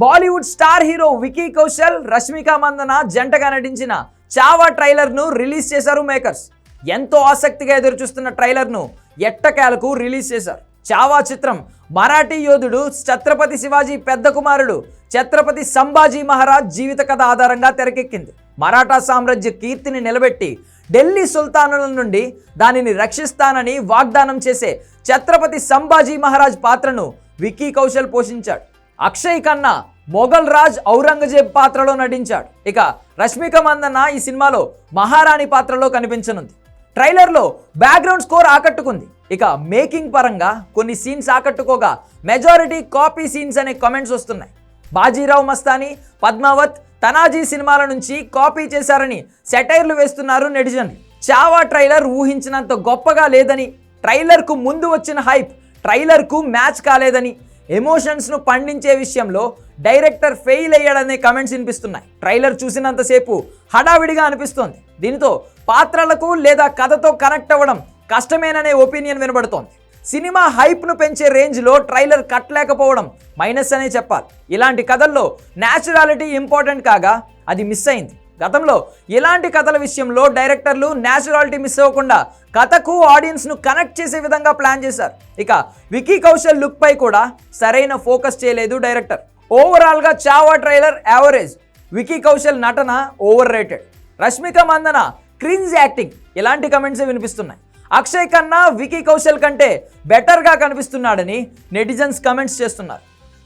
Bollywood star hero Vicky Kaushal Rashmika Mandanna జంటగా నటించిన Chhaava ట్రైలర్ను release చేశారు మేకర్స్. ఎంతో ఆసక్తిగా ఎదురుచూస్తున్న ట్రైలర్ను ఎట్టకేలకు రిలీజ్ చేశారు. చావా చిత్రం మరాఠీ యోధుడు ఛత్రపతి శివాజీ పెద్ద కుమారుడు ఛత్రపతి సంభాజీ మహారాజ్ జీవిత కథ ఆధారంగా తెరకెక్కింది. మరాఠా సామ్రాజ్య కీర్తిని నిలబెట్టి ఢిల్లీ సుల్తానుల నుండి దానిని రక్షిస్తానని వాగ్దానం చేసే ఛత్రపతి సంభాజీ మహారాజ్ పాత్రను విక్కీ కౌశల్ పోషించాడు. అక్షయ్ ఖన్నా మొఘల్ రాజ్ ఔరంగజేబ్ పాత్రలో నటించాడు. ఇక రష్మిక మందన్న ఈ సినిమాలో మహారాణి పాత్రలో కనిపించనుంది. ట్రైలర్లో బ్యాక్గ్రౌండ్ స్కోర్ ఆకట్టుకుంది. ఇక మేకింగ్ పరంగా కొన్ని సీన్స్ ఆకట్టుకోగా మెజారిటీ కాపీ సీన్స్ అనే కామెంట్స్ వస్తున్నాయి. బాజీరావు మస్తానీ పద్మావత్ తనాజీ సినిమాల నుంచి కాపీ చేశారని సెటైర్లు వేస్తున్నారు నెటిజన్లు. చావా ట్రైలర్ ఊహించినంత గొప్పగా లేదని ట్రైలర్కు ముందు వచ్చిన హైప్ ట్రైలర్కు మ్యాచ్ కాలేదని ఎమోషన్స్ను పండించే విషయంలో డైరెక్టర్ ఫెయిల్ అయ్యాడనే కమెంట్స్ వినిపిస్తున్నాయి. ట్రైలర్ చూసినంతసేపు హడావిడిగా అనిపిస్తోంది. దీనితో పాత్రలకు లేదా కథతో కనెక్ట్ అవ్వడం కష్టమేననే ఒపీనియన్ వినబడుతోంది. సినిమా హైప్ను పెంచే రేంజ్లో ట్రైలర్ కట్టలేకపోవడం మైనస్ అనే చెప్పాలి. ఇలాంటి కథల్లో న్యాచురాలిటీ ఇంపార్టెంట్ కాగా అది మిస్ అయింది. గతంలో ఇలాంటి కథల విషయంలో డైరెక్టర్లు న్యాచురాలిటీ మిస్ అవ్వకుండా కథకు ఆడియన్స్ను కనెక్ట్ చేసే విధంగా ప్లాన్ చేశారు. ఇక వికీ కౌశల్ లుక్ పై కూడా సరైన ఫోకస్ చేయలేదు డైరెక్టర్. ఓవరాల్గా చావా ట్రైలర్ యావరేజ్. వికీ కౌశల్ నటన over rated Rashmika Mandanna cringe acting. ఇలాంటి కమెంట్సే వినిపిస్తున్నాయి. అక్షయ్ కన్నా వికీ కౌశల్ కంటే బెటర్గా కనిపిస్తున్నాడని నెటిజన్స్ కమెంట్స్ చేస్తున్నారు.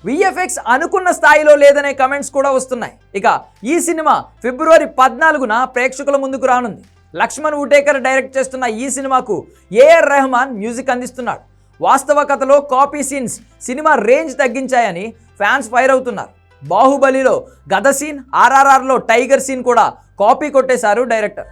విఎఫ్ఎక్స్ అనుకున్న స్థాయిలో లేదనే కమెంట్స్ కూడా వస్తున్నాయి. ఇక ఈ సినిమా ఫిబ్రవరి పద్నాలుగున ప్రేక్షకుల ముందుకు రానుంది. లక్ష్మణ్ ఉటేకర్ డైరెక్ట్ చేస్తున్న ఈ సినిమాకు ఏఆర్ రెహమాన్ మ్యూజిక్ అందిస్తున్నాడు. వాస్తవ కథలో కాపీ సీన్స్ సినిమా రేంజ్ తగ్గించాయని ఫ్యాన్స్ ఫైర్ అవుతున్నారు. బాహుబలిలో గద సీన్ ఆర్ఆర్ఆర్లో టైగర్ సీన్ కూడా కాపీ కొట్టేశారు డైరెక్టర్.